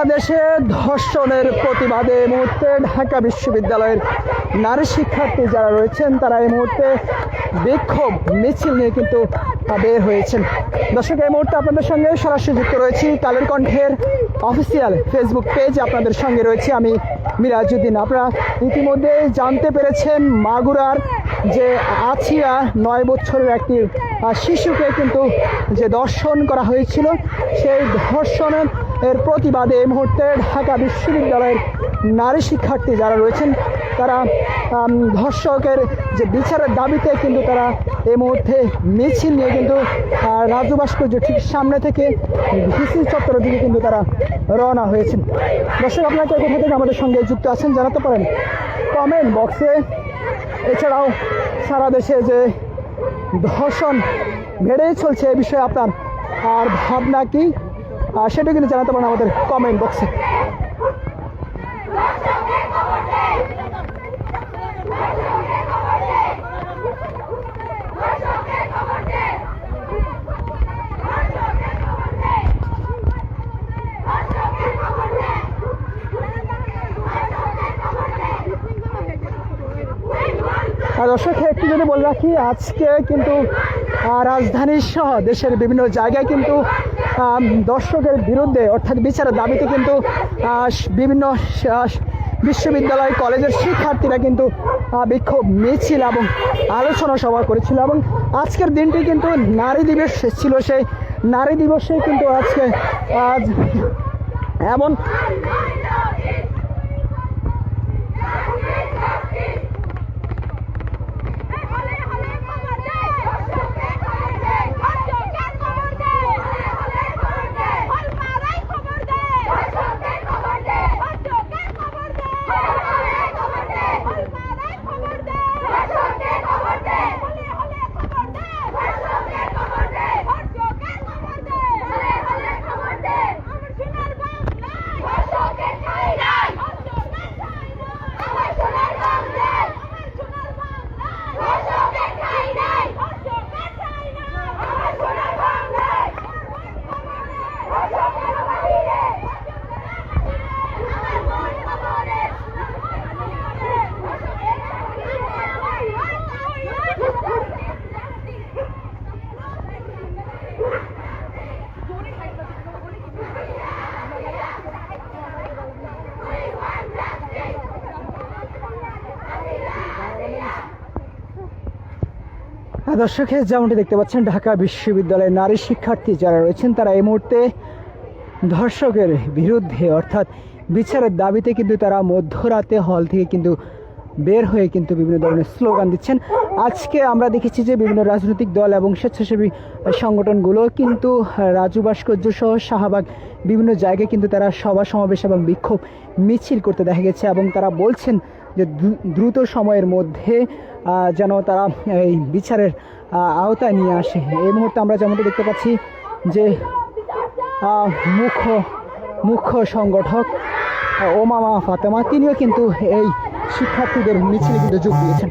সারা দেশে ধর্ষণের প্রতিবাদে এই মুহূর্তে ঢাকা বিশ্ববিদ্যালয়ের নারী শিক্ষার্থী যারা রয়েছেন, তারা এই মুহূর্তে বিক্ষোভ, মিছিল নিয়ে কিন্তু বের হয়েছেন। দর্শক, এই মুহূর্তে আপনাদের সঙ্গে সরাসরি যুক্ত রয়েছি কালের কণ্ঠের অফিসিয়াল ফেসবুক পেজ, আপনাদের সঙ্গে রয়েছে আমি মিরাজুদ্দিন। আপনারা ইতিমধ্যে জানতে পেরেছেন মাগুরার যে আছিয়া নয় বছরের একটি শিশুকে কিন্তু যে দর্শন করা হয়েছিল, সেই ধর্ষণের এর প্রতিবাদে এই মুহূর্তে ঢাকা বিশ্ববিদ্যালয়ের নারী শিক্ষার্থী যারা রয়েছেন, তারা ধর্ষকের যে বিচারের দাবিতে কিন্তু তারা এই মুহূর্তে মিছিল নিয়ে কিন্তু রাজু ভাস্কর্য ঠিক সামনে থেকে ভিসি চত্বরের দিকে কিন্তু তারা রওনা হয়েছেন। দর্শক, আপনারা কে কোথা থেকে আমাদের সঙ্গে যুক্ত আছেন, জানাতে পারেন, কমেন্ট বক্সে। এছাড়াও সারা দেশে যে ধর্ষণ বেড়েই চলছে এ বিষয়ে আপনার আর ভাবনা কি? সেটা কিন্তু জানাতে পারেন আমাদের কমেন্ট বক্সে দর্শক, একটু যদি বলে রাখি, আজকে কিন্তু রাজধানী সহ দেশের বিভিন্ন জায়গায় কিন্তু দর্শকের বিরুদ্ধে অর্থাৎ বিচারের দাবিতে কিন্তু বিভিন্ন বিশ্ববিদ্যালয়, কলেজের শিক্ষার্থীরা কিন্তু বিক্ষোভ মিছিল এবং আলোচনা সভা করেছিল এবং আজকের দিনটি কিন্তু নারী দিবস ছিল সেই, নারী দিবসে কিন্তু আজকে আজ এমন দর্শকে, যেমনটি দেখতে পাচ্ছেন, ঢাকা বিশ্ববিদ্যালয়ের নারী শিক্ষার্থী যারা রয়েছেন, তারা এই মুহূর্তে ধর্ষকের বিরুদ্ধে, অর্থাৎ বিচারের দাবিতে কিন্তু তারা মধ্যরাতে হল থেকে কিন্তু বের হয়ে কিন্তু বিভিন্ন ধরনের স্লোগান দিচ্ছেন। আজকে আমরা দেখেছি যে বিভিন্ন রাজনৈতিক দল এবং স্বেচ্ছাসেবী সংগঠনগুলো কিন্তু রাজু ভাস্কর্য সহ শাহবাগ বিভিন্ন জায়গায় কিন্তু তারা সভা সমাবেশ এবং বিক্ষোভ মিছিল করতে দেখা গেছে এবং তারা বলছেন যে দ্রুত সময়ের মধ্যে যেন তারা এই বিচারের আওতায় নিয়ে আসে। এই মুহূর্তে আমরা যেমনটি দেখতে পাচ্ছি যে মুখ্য মুখ্য সংগঠক ওমামা ফাতেমা, তিনিও কিন্তু এই শিক্ষার্থীদের মিছিলে কিন্তু যোগ দিয়েছেন।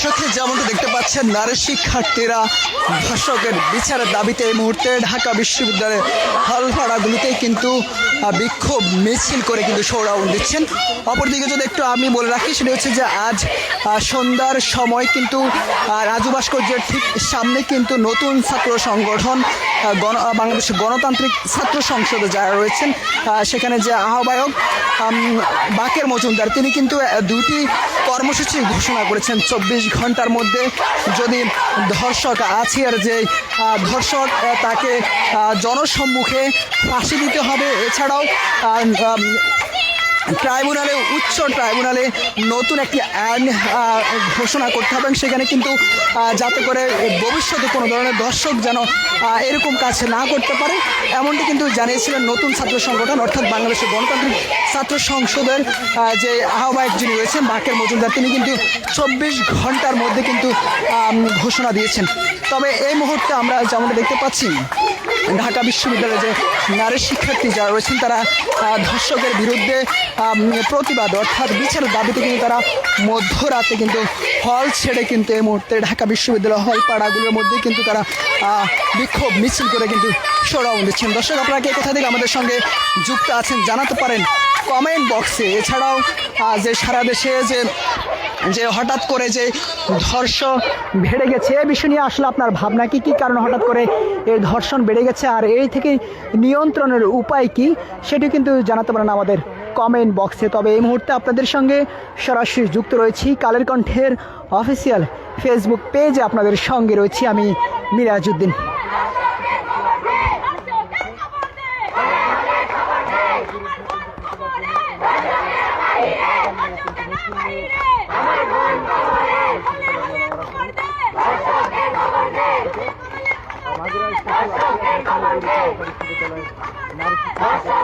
দর্শক যেমনটা দেখতে পাচ্ছেন নারী শিক্ষার্থীরা ধর্ষকের বিচারের দাবিতে এই মুহূর্তে ঢাকা বিশ্ববিদ্যালয়ের হলপাড়াগুলিতে কিন্তু বিক্ষোভ মিছিল করে কিন্তু সৌরাউন দিচ্ছেন। অপরদিকে যদি একটু আমি বলে রাখি সেটা হচ্ছে যে আজ সন্ধ্যার সময় কিন্তু রাজু ভাস্কর্যের ঠিক সামনে কিন্তু নতুন ছাত্র সংগঠন গণ আহ, বাংলাদেশের গণতান্ত্রিক ছাত্র সংসদে যারা রয়েছেন সেখানে যে আহ্বায়ক বাকের মজুমদার তিনি কিন্তু দুটি কর্মসূচি ঘোষণা করেছেন চব্বিশ ঘণ্টার মধ্যে যদি ধর্ষক আছিয়ার যে আহ, ধর্ষক তাকে জনসম্মুখে ফাঁসি দিতে হবে। এছাড়াও ট্রাইব্যুনালে, উচ্চ ট্রাইব্যুনালে নতুন একটি আইন ঘোষণা করতে হবে সেখানে কিন্তু যাতে করে ভবিষ্যতে কোনো ধরনের দর্শক যেন এরকম কাজ না করতে পারে। এমনটি কিন্তু জানিয়েছিলেন নতুন ছাত্র সংগঠন, অর্থাৎ বাংলাদেশের গণতান্ত্রিক ছাত্র সংসদের যে আহ্বায়ক যিনি রয়েছেন, বাকের মজুমদার, তিনি কিন্তু চব্বিশ ঘণ্টার মধ্যে কিন্তু ঘোষণা দিয়েছেন। তবে এই মুহূর্তে আমরা যেমনটা দেখতে পাচ্ছি, ঢাকা বিশ্ববিদ্যালয়ে যে নারী শিক্ষার্থী যারা রয়েছেন, তারা ধর্ষকের বিরুদ্ধে প্রতিবাদ অর্থাৎ বিচারের দাবিতে কিন্তু তারা মধ্যরাতে কিন্তু হল ছেড়ে কিন্তু এই মুহূর্তে ঢাকা বিশ্ববিদ্যালয় হল পাড়াগুলোর মধ্যে কিন্তু তারা বিক্ষোভ, মিছিল করে কিন্তু সরাও দিচ্ছেন দর্শক, আপনারা কে কোথা থেকে আমাদের সঙ্গে যুক্ত আছেন জানাতে পারেন কমেন্ট বক্সে। এছাড়াও যে সারা দেশে যে যে হঠাৎ করে যে ধর্ষণ বেড়ে গেছে, এ বিষয় নিয়ে আসলে আপনার ভাবনা কি? কি কারণে হঠাৎ করে এই ধর্ষণ বেড়ে গেছে? আর এই থেকে নিয়ন্ত্রণের উপায় কি? সেটি কিন্তু জানাতে পারেন আমাদের কমেন্ট বক্সে তবে এই মুহূর্তে আপনাদের সঙ্গে সরাসরি যুক্ত রয়েছি কালের কণ্ঠের অফিসিয়াল ফেসবুক পেজে আপনাদের সঙ্গে রয়েছি আমি মিরাজউদ্দিন। আমাদের